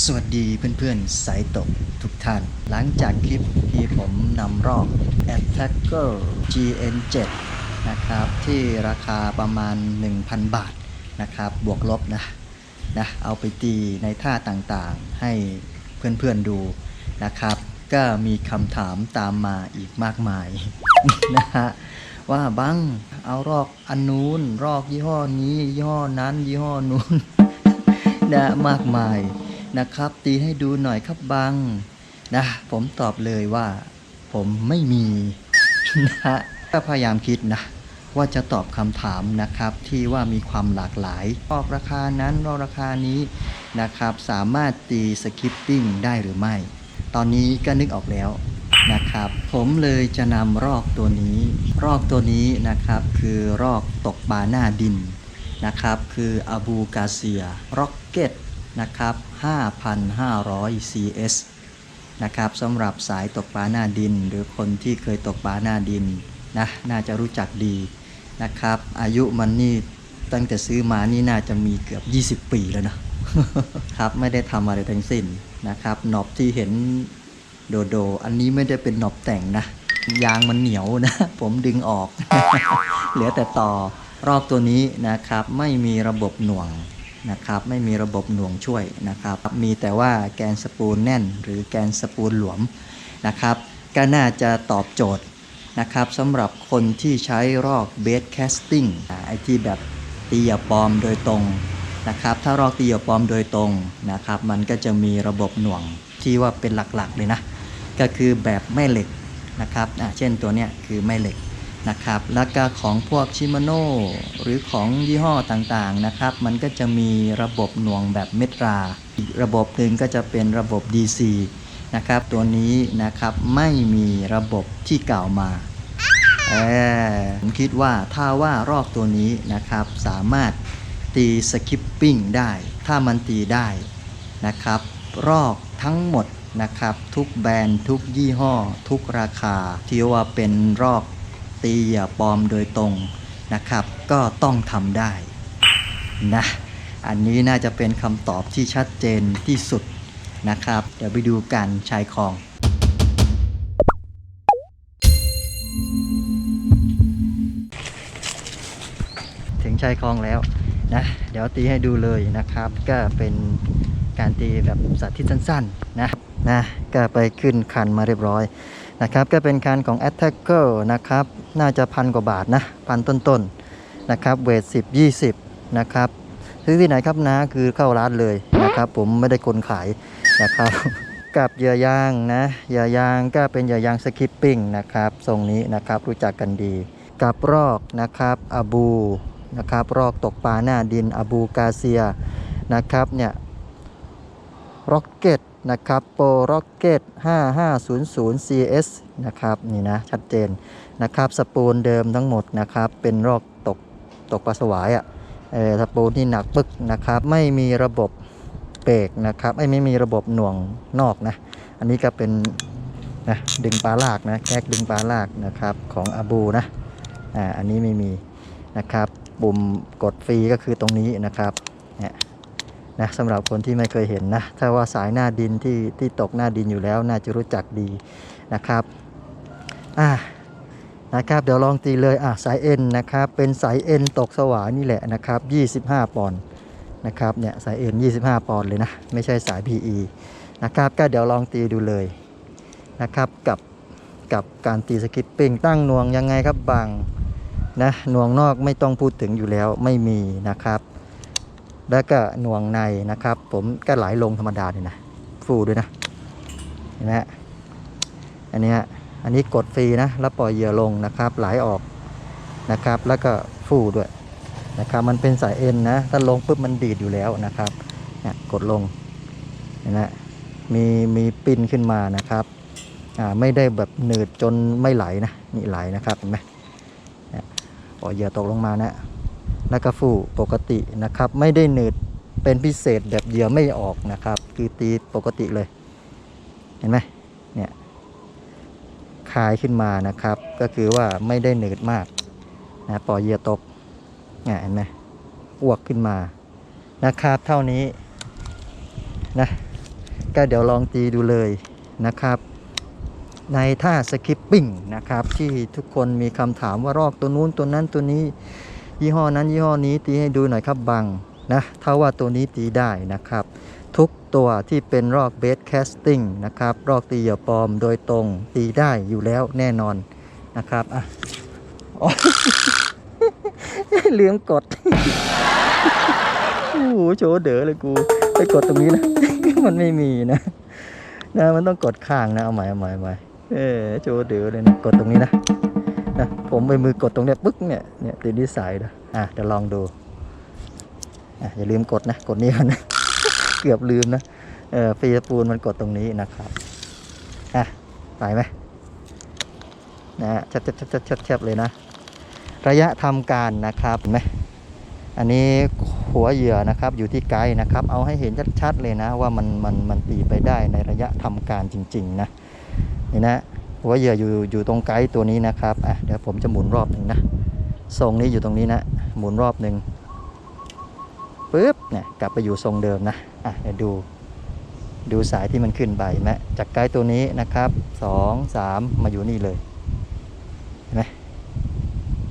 สวัสดีเพื่อนๆ สายตกทุกท่าน หลังจากคลิปที่ผมนำรอบ Attacker GN7 นะครับ ที่ราคาประมาณ 1,000 บาทนะครับ บวกลบนะนะเอาไปตีในท่าต่างๆ ให้เพื่อนๆดูนะครับ ก็มีคำถามตามมาอีกมากมายนะฮะว่าบังเอารอกอันนู้นรอกยี่ห้อนี้ยี่ห้อนั้นยี่ห้อนู้นนะมากมาย นะครับ ตีให้ดูหน่อยครับบังนะผมตอบเลยว่า ผมไม่มีนะฮะก็พยายามคิดนะว่าจะตอบคำถามนะครับที่ว่ามีความหลากหลายรอกราคานั้นรอราคานี้นะครับ สามารถตีสคิปปิ้งได้หรือไม่ ตอนนี้ก็นึกออกแล้วนะครับ ผมเลยจะนำรอกตัวนี้ รอกตัวนี้นะครับคือรอกตกปลาหน้าดินนะครับ คืออาบูกาเซียร็อกเก็ต นะครับ5,500 CS นะครับสำหรับสายตกปลาหน้าดิน หรือคนที่เคยตกปลาหน้าดินนะน่าจะรู้จักดีนะครับ อายุมันนี่ตั้งแต่ซื้อมานี่น่าจะมีเกือบ 20 ปีแล้วนะครับไม่ได้ทำอะไรทั้งสิ้นนะครับหนอบที่เห็นโดโด อันนี้ไม่ได้เป็นหนอบแต่งนะ ยางมันเหนียวนะ ผมดึงออก เหลือแต่ต่อรอบตัวนี้นะครับ ไม่มีระบบหน่วง นะครับไม่มีระบบหน่วงช่วยนะครับ มีแต่ว่าแกนสปูลแน่น หรือแกนสปูลหลวมนะครับ ก็น่าจะตอบโจทย์นะครับสำหรับคนที่ใช้รอกเบสแคสติ้งไอที่แบบตีเหยาปลอมโดยตรงนะครับ ถ้ารอกตีเหยาปลอมโดยตรงนะครับ มันก็จะมีระบบหน่วงที่ว่าเป็นหลักๆเลยนะ ก็คือแบบแม่เหล็กนะครับอะเช่นตัวเนี้ยคือแม่เหล็ก นะครับ แล้วก็ของพวกชิมาโน่หรือของยี่ห้อต่างๆนะครับ มันก็จะมีระบบหน่วงแบบเมตรา อีกระบบหนึ่งก็จะเป็นระบบ DC นะครับ ตัวนี้นะครับไม่มีระบบที่กล่าวมาผมคิดว่าถ้าว่ารอบตัวนี้นะครับสามารถตีสคิปปิ้งได้ ถ้ามันตีได้นะครับ รอกทั้งหมดนะครับ ทุกแบรนด์ทุกยี่ห้อ ทุกราคาที่ว่าเป็นรอก ตีอย่าปลอมโดยตรงนะครับ ก็ต้องทำได้นะอันนี้น่าจะเป็นคำตอบที่ชัดเจนที่สุดนะครับ เดี๋ยวไปดูกันชายคลองถึงชายคลองแล้วนะเดี๋ยวตีให้ดูเลยนะครับ ก็เป็นการตีแบบสาธิตสั้นๆนะนะก็ไปขึ้นคันมาเรียบร้อย นะครับก็เป็นคันของ Attacker นะครับน่าจะพันกว่าบาทนะพันต้นๆนะครับเวท10 20 นะครับซื้อที่ไหนครับนะคือเข้าร้านเลยนะครับ ผมไม่ได้คนขายนะครับ กับเหยื่อยางนะเหยื่อยางก็เป็นเหยื่อยางสคิปปิ้งนะครับทรงนี้นะครับรู้จักกันดี กับรอกนะครับอาบูนะครับรอกตกปลาหน้าดินอาบูกาเซียนะครับเนี่ยร็อกเก็ต นะครับโปรร็อกเก็ต5500 CS นะครับนี่นะชัดเจนนะครับสปูลเดิมทั้งหมดนะครับเป็นรอกตกตกปลาสวายอะ่ะเออสปูลที่หนักปึกนะครับไม่มีระบบเบรกนะครับไม่ไม่มีระบบหน่วงนอกนะอันนี้ก็เป็นนะดึงปลาลากนะแก๊กดึงปลาลากนะครับของอาบูนะอ่าอันนี้ไม่มีนะครับปุ่มกดฟรีก็คือตรงนี้นะครับเนี่ย นะสำหรับคนที่ไม่เคยเห็นนะ ถ้าว่าสายหน้าดินที่ที่ตกหน้าดินอยู่แล้ว น่าจะรู้จักดีนะครับอ่านะครับเดี๋ยวลองตีเลยอะสายเอ็นนะครับเป็นสายเอ็นตกสวานี่แหละนะครับ 25 ปอนด์นะครับเนี่ยสายเอ็น25 ปอนด์เลยนะ ไม่ใช่สาย PE นะครับก็เดี๋ยวลองตีดูเลยนะครับกับกับการตีสกิปปิ้งตั้งนวงยังไงครับบางนะนวงนอกไม่ต้องพูดถึงอยู่แล้วไม่มีนะครับ แล้วก็หน่วงในนะครับ ผมก็ไหลลงธรรมดาเนี่ยนะ ฟูด้วยนะ เห็นไหมฮะอันนี้อันนี้กดฟรีนะ แล้วปล่อยเหยื่อลงนะครับ ไหลออกนะครับ แล้วก็ฟูด้วยนะครับ มันเป็นสายเอ็นนะ ถ้าลงปุ๊บมันดีดอยู่แล้วนะครับเนี่ยกดลงเห็นไหมมีมีปิ้นขึ้นมานะครับอ่าไม่ได้แบบหนืดจนไม่ไหลนะนี่ไหลนะครับเห็นไหมเนี่ยปล่อยเหยื่อตกลงมานะ แล้วก็ฟูปกตินะครับ ไม่ได้หนืดเป็นพิเศษแบบเหยื่อไม่ออกนะครับ คือตีปกติเลย เห็นไหมเนี่ยคายขึ้นมานะครับ ก็คือว่าไม่ได้หนืดมากนะปล่อยเหยื่อตกเนี่ยเห็นไหมอ้วกขึ้นมานะครับ เท่านี้นะก็เดี๋ยวลองตีดูเลยนะครับ ในท่าสคิปปิ้งนะครับ ที่ทุกคนมีคำถามว่ารอกตัวนู้นตัวนั้นตัวนี้ ยี่ห้อนั้นยี่ห้อนี้ตีให้ดูหน่อยครับบังนะถ้าว่าตัวนี้ตีได้นะครับ ทุกตัวที่เป็นรอกเบสแคสติ้งนะครับรอกตีเหยื่อปลอมโดยตรงตีได้อยู่แล้วแน่นอนนะครับอะอ๋อเลี้ยงกดโอ้โหโชว์เด๋อเลยกูไปกดตรงนี้นะ มันไม่มีนะนะมันต้องกดข้างนะเอาใหม่เอาใหม่เอาใหม่เออโชว์เด๋อเลยนะกดตรงนี้นะ นะผมไปมือกดตรงเนี้ยปึ๊กเนี่ยเนี่ยติดนิสัยนะอะเดี๋ยวลองดูอะอย่าลืมกดนะกดนี้ก่อนนะเกือบลืมนะเออฟีปูนมันกดตรงนี้นะครับอะไปไหมนะฮะชับชับชับชับชับชับเลยนะ ระยะทำการนะครับเห็นไหมอันนี้หัวเหยื่อนะครับอยู่ที่ไกด์นะครับ เอาให้เห็นชัดๆเลยนะว่ามันมันมันตีไปได้ในระยะทำการจริง ๆ นะนี่นะ หัวเหยื่ออยู่อยู่ตรงไกด์ตัวนี้นะครับอะเดี๋ยวผมจะหมุนรอบหนึ่งนะทรงนี้อยู่ตรงนี้นะ หมุนรอบหนึ่งปึ๊บเนี่ยกลับไปอยู่ทรงเดิมนะอะเดี๋ยวดูดูสายที่มันขึ้นไปนไหมจากไกด์ตัวนี้นะครับสองสามมาอยู่นี่เลยเห็นไหม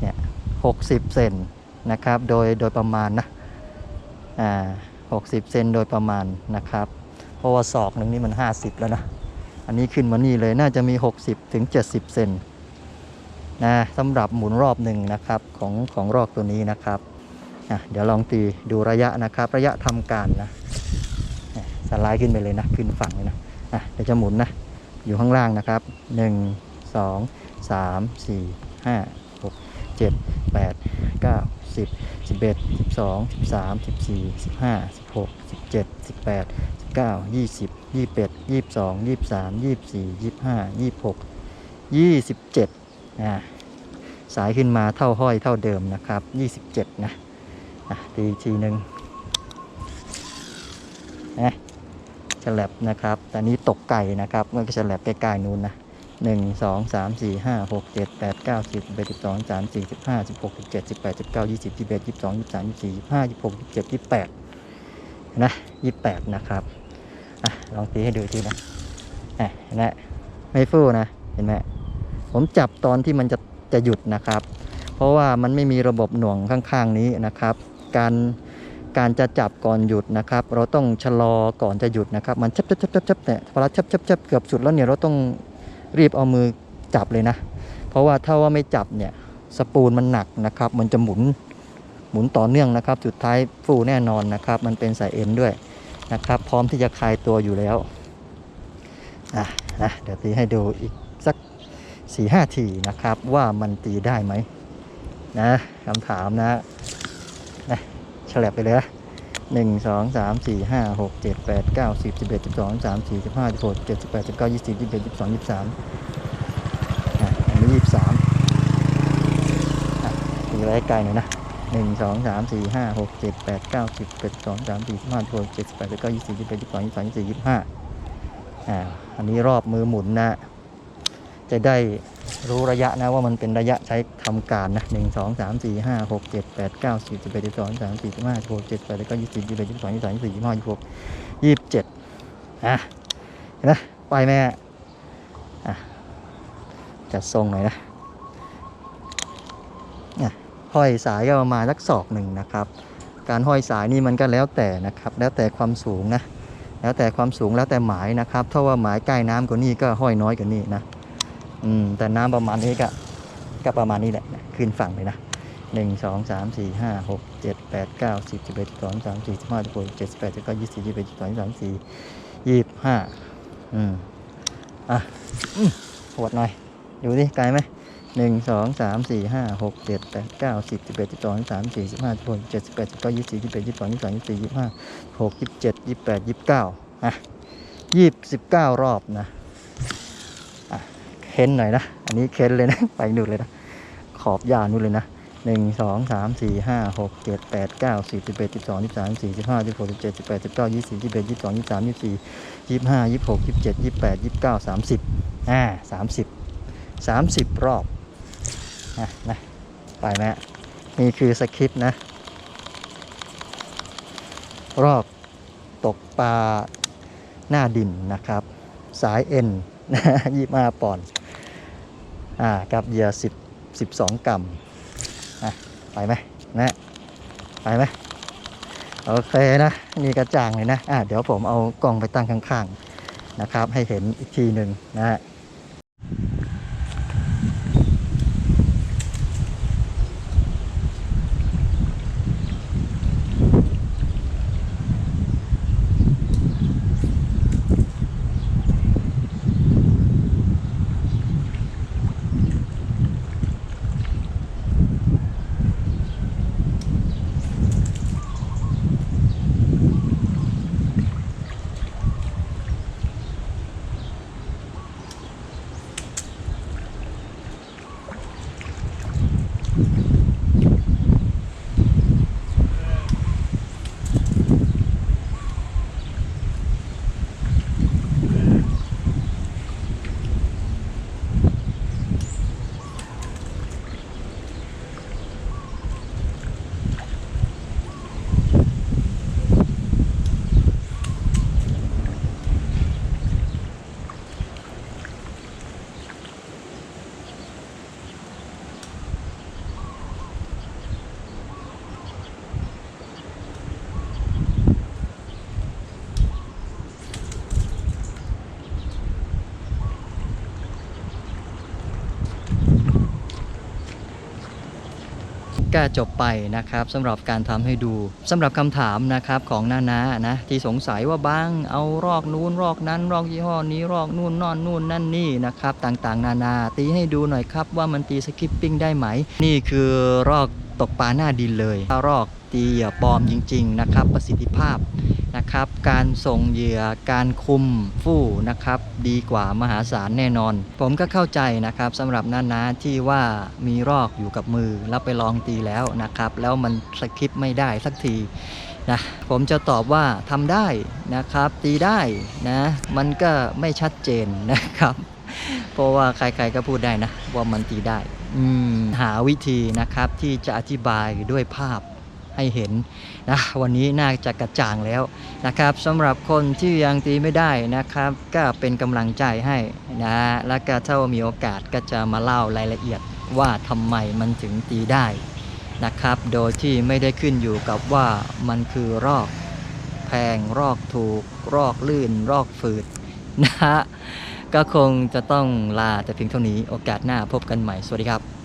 เนี่ยหกสิบเซนนะครับโดยโดยประมาณนะอ่าหกสิบเซนโดยประมาณนะครับ เพราะว่าศอกหนึ่งนี่มันห้าสิบแล้วนะ อันนี้ขึ้นมานี่เลยน่าจะมี 60ถึง70เซนนะสำหรับหมุนรอบหนึ่งนะครับของของรอกตัวนี้นะครับอะเดี๋ยวลองตีดูระยะนะครับ ระยะทำการนะสไลด์ขึ้นไปเลยนะ ขึ้นฝั่งเลยนะอะเดี๋ยวจะหมุนนะ อยู่ข้างล่างนะครับ 1 2 3 4 5 6 7 8 9 10 11 12 13 14 15 16 17 18 19 20 21 22 23 24 25 26 27อ่ามยี่สิบสี่ยี่สิบห้ายี่สิบหกยี่สิบเจ็ดนะสายขึ้นมาเท่าห้อยเท่าเดิมนะครับ27นะอะตีทีหนึ่งนะฉลับนะครับแต่นี้ตกไก่นะครับเมันก็ฉลับใกล้ๆนู้นนะหนึ่งสองสามสี่ห้าหกเจ็ดแปดเก้าสิบสิบเอ็ดสิบสองสามสี่สิบห้าสิบหกสิบเจ็ดสิบแปดสิบเก้ายี่สิบยี่สิบเอ็ดยี่สิบสองยี่สิบสามยี่สิบสี่ยี่สิบห้ายี่สิบหกยี่สิบเจ็ดยี่สิบแปดนะยี่สิบแปดนะครับ ลองตีให้ดูทีนะอะเห็นไหมไม่ฟู่นะ เห็นไหมผมจับตอนที่มันจะจะหยุดนะครับ เพราะว่ามันไม่มีระบบหน่วงข้างๆนี้นะครับ การการจะจับก่อนหยุดนะครับ เราต้องชะลอก่อนจะหยุดนะครับ มันชับชับชับชับชับเนี่ยพอเราชับชับชับเกือบสุดแล้วเนี่ยเราต้องรีบเอามือจับเลยนะ เพราะว่าถ้าว่าไม่จับเนี่ยสปูลมันหนักนะครับ มันจะหมุนหมุนต่อเนื่องนะครับ สุดท้ายฟูแน่นอนนะครับ มันเป็นสายเอ็นด้วย นะครับ พร้อมที่จะคลายตัวอยู่แล้วอะนะเดี๋ยวตีให้ดูอีกสัก4ีหทีนะครับ ว่ามันตีได้ไหมนะคำถามนะนะฉลับไปเลยนะหนึ่งสองสามสี่ห้าหกเจ็ดแปดเก้าสิบสิบเอ็ดสิบสองสามสี่สิบห้าสิบหกเจ็ดสิบแปดสิบเก้ายี่สิบยี่สิบเอ็ดยี่สิบสองยี่สิบสามอะอันนี้ยี่สิบสามอะตีไว้ให้ไกลหน่อยนะ หนึ่งสองสามสี่ห้าหกเจ็ดแปดเก้าสิบเอ็ดสองสามสี่สิบห้าหกเจ็ดแปดสิบเก้ายี่สิบยี่สิบเอ็ดยี่สิบสองยี่สิบสามยี่สี่ยี่สิบห้าอ่าอันนี้รอบมือหมุนนะ จะได้รู้ระยะนะว่ามันเป็นระยะใช้ทำการนะหนึ่งสองสามสี่ห้าหกเจ็ดแปดเก้าสิบสิบเอ็ดสิบสองสิบสามสี่สิบห้าหกเจ็ดแปดแล้วก็ยี่สิบยี่สิบเอ็ดยี่สิบสองยี่สิบสามยี่สิบสี่ยี่สิบห้ายี่สิบหกยี่สิบเจ็ดอะเห็นไหมไปแม่อะจัดทรงหน่อยนะ ห้อยสายก็ประมาณสักศอกหนึ่งนะครับ การห้อยสายนี่มันก็แล้วแต่นะครับ แล้วแต่ความสูงนะแล้วแต่ความสูงแล้วแต่หมายนะครับ ถ้าว่าหมายใกล้น้ำกว่านี้ก็ห้อยน้อยกว่านี้นะอืมแต่น้ำประมาณนี้ก็ก็ประมาณนี้แหละนะขึ้นฝั่งเลยนะหนึ่งสองสามสี่ห้าหกเจ็ดแปดเก้าสิบสิบเอ็ดสิบสองสามสี่สิบห้าสิบหกเจ็ดสิบแปดสิบเก้ายี่สิบยี่สิบเอ็ดยี่สิบสองยี่สิบสามสี่ยี่สิบห้าอืมอะอืมปวดหน่อย ดูสิไกลไหม หนึ่งสองสามสี่ห้าหกเจ็ดแปดเก้าสิบสิบเอ็ดสิบสองสามสี่สิบห้าสิบหกเจ็ดสิบแปดสิบเก้ายี่สิบยี่สิบเอ็ดยี่สิบสองยี่สิบสามยี่สิบสี่ยี่สิบห้าหกยี่สิบเจ็ดยี่สิบแปดยี่สิบเก้าอะยี่สิบเก้ารอบนะอะเค้นหน่อยนะ อันนี้เค้นเลยนะ ไปนู่นเลยนะ ขอบยานู่นเลยนะหนึ่งสองสามสี่ห้าหกเจ็ดแปดเก้าสิบสิบเอ็ดสิบสองสิบสามสี่สิบห้าสิบหกสิบเจ็ดสิบแปดสิบเก้ายี่สิบยี่สิบเอ็ดยี่สิบสองยี่สิบสามยี่สิบสี่ยี่สิบห้ายี่สิบหกยี่สิบเจ็ดยี่สิบแปดยี่สิบเก้าสามสิบอ่าสามสิบสามสิบรอบ นะนะไปไหมฮะนี่คือสคริปต์นะ รอบตกปลาหน้าดินนะครับ สายเอ็นยี่มาปอนด์อ่ากับเหยื่อสิบสิบสองกรัมอะไปไหมนะไปไหมโอเคนะนี่กระจ่างเลยนะอะเดี๋ยวผมเอากล้องไปตั้งข้างๆนะครับ ให้เห็นอีกทีหนึ่งนะฮะ ก็จบไปนะครับสำหรับการทำให้ดูสำหรับคำถามนะครับของนานานะที่สงสัยว่าบางเอารอกนู้นรอกนั้น รอกยี่ห้อนี้รอกนู่นนอนนู่นนั่นนี่นะครับต่างๆ นานาตีให้ดูหน่อยครับว่ามันตีสคิปปิ้งได้ไหม นี่คือรอก ตกปลาหน้าดินเลยล่ารอกตีเหยื่อปลอมจริง ๆ นะครับ ประสิทธิภาพนะครับ การส่งเหยื่อการคุมฟู่นะครับ ดีกว่ามหาศาลแน่นอน ผมก็เข้าใจนะครับสำหรับน้านาที่ว่ามีรอกอยู่กับมือแล้วไปลองตีแล้วนะครับ แล้วมันสคริปไม่ได้สักทีนะผมจะตอบว่าทำได้นะครับ ตีได้นะ มันก็ไม่ชัดเจนนะครับ เพราะว่าใครๆก็พูดได้นะ ว่ามันตีได้ หาวิธีนะครับที่จะอธิบายด้วยภาพให้เห็นนะวันนี้น่าจะกระจ่างแล้วนะครับสำหรับคนที่ยังตีไม่ได้นะครับ ก็เป็นกำลังใจให้นะแล้วก็ถ้ามีโอกาสก็จะมาเล่ารายละเอียดว่าทำไมมันถึงตีได้นะครับ โดยที่ไม่ได้ขึ้นอยู่กับว่ามันคือรอกแพงรอกถูก รอกลื่น รอกฝืดนะฮะ ก็คงจะต้องลาแต่เพียงเท่านี้โอกาสหน้าพบกันใหม่ สวัสดีครับ